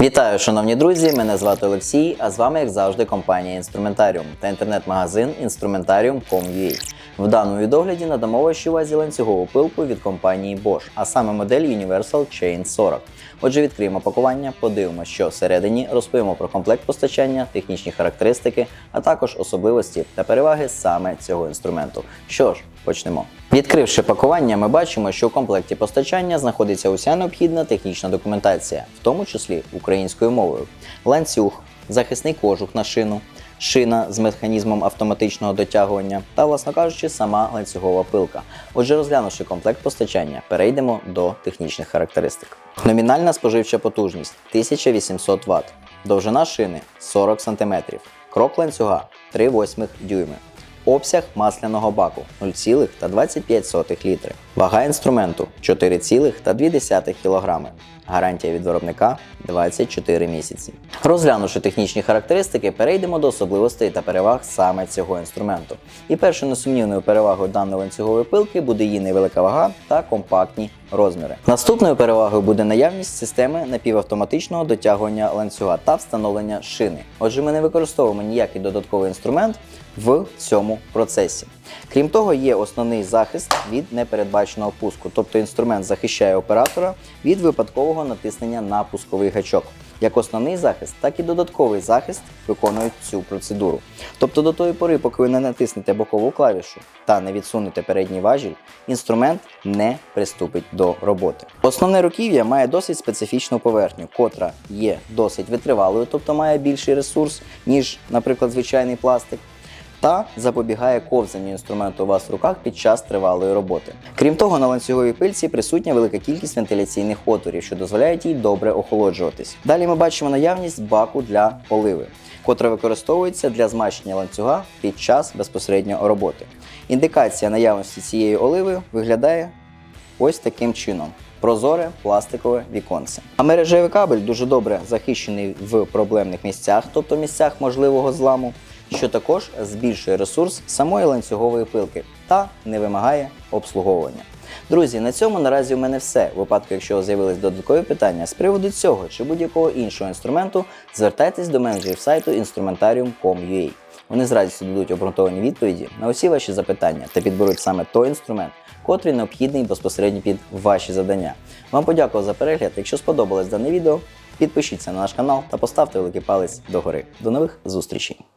Вітаю, шановні друзі! Мене звати Олексій, а з вами, як завжди, компанія Інструментаріум та інтернет-магазин Instrumentarium.com.ua. В даному відогляді надамо вашій увазі ланцюгову пилку від компанії Bosch, а саме модель Universal Chain 40. Отже, відкриємо пакування, подивимося, що всередині, розповімо про комплект постачання, технічні характеристики, а також особливості та переваги саме цього інструменту. Що ж, почнемо. Відкривши пакування, ми бачимо, що у комплекті постачання знаходиться уся необхідна технічна документація, в тому числі українською мовою, ланцюг, захисний кожух на шину, шина з механізмом автоматичного дотягування та, власно кажучи, сама ланцюгова пилка. Отже, розглянувши комплект постачання, перейдемо до технічних характеристик. Номінальна споживча потужність 1800 Вт, довжина шини 40 см, крок ланцюга 3,8 дюйми. Обсяг масляного баку 0,25 літри. Вага інструменту 4,2 кг. Гарантія від виробника 24 місяці. Розглянувши технічні характеристики, перейдемо до особливостей та переваг саме цього інструменту. І першою несумнівною перевагою даної ланцюгової пилки буде її невелика вага та компактні розміри. Наступною перевагою буде наявність системи напівавтоматичного дотягування ланцюга та встановлення шини. Отже, ми не використовуємо ніякий додатковий інструмент в цьому процесі. Крім того, є основний захист від непередбаченого пуску, тобто інструмент захищає оператора від випадкового натиснення на пусковий гачок. Як основний захист, так і додатковий захист виконують цю процедуру. Тобто до тої пори, поки ви не натиснете бокову клавішу та не відсунете передній важіль, інструмент не приступить до роботи. Основне руків'я має досить специфічну поверхню, котра є досить витривалою, тобто має більший ресурс, ніж, наприклад, звичайний пластик та запобігає ковзанню інструменту у вас в руках під час тривалої роботи. Крім того, на ланцюговій пильці присутня велика кількість вентиляційних отворів, що дозволяють їй добре охолоджуватись. Далі ми бачимо наявність баку для поливи, котра використовується для змащення ланцюга під час безпосередньо роботи. Індикація наявності цієї оливи виглядає ось таким чином. Прозоре пластикове віконце. А мережевий кабель дуже добре захищений в проблемних місцях, тобто місцях можливого зламу, що також збільшує ресурс самої ланцюгової пилки та не вимагає обслуговування. Друзі, на цьому наразі у мене все. У випадку, якщо з'явились додаткові питання з приводу цього чи будь-якого іншого інструменту, звертайтесь до менеджерів сайту instrumentarium.com.ua. Вони з радістю дадуть обґрунтовані відповіді на усі ваші запитання та підберуть саме той інструмент, котрий необхідний безпосередньо під ваші завдання. Вам подякував за перегляд. Якщо сподобалось дане відео, підпишіться на наш канал та поставте великий палець догори. До нових зустрічей!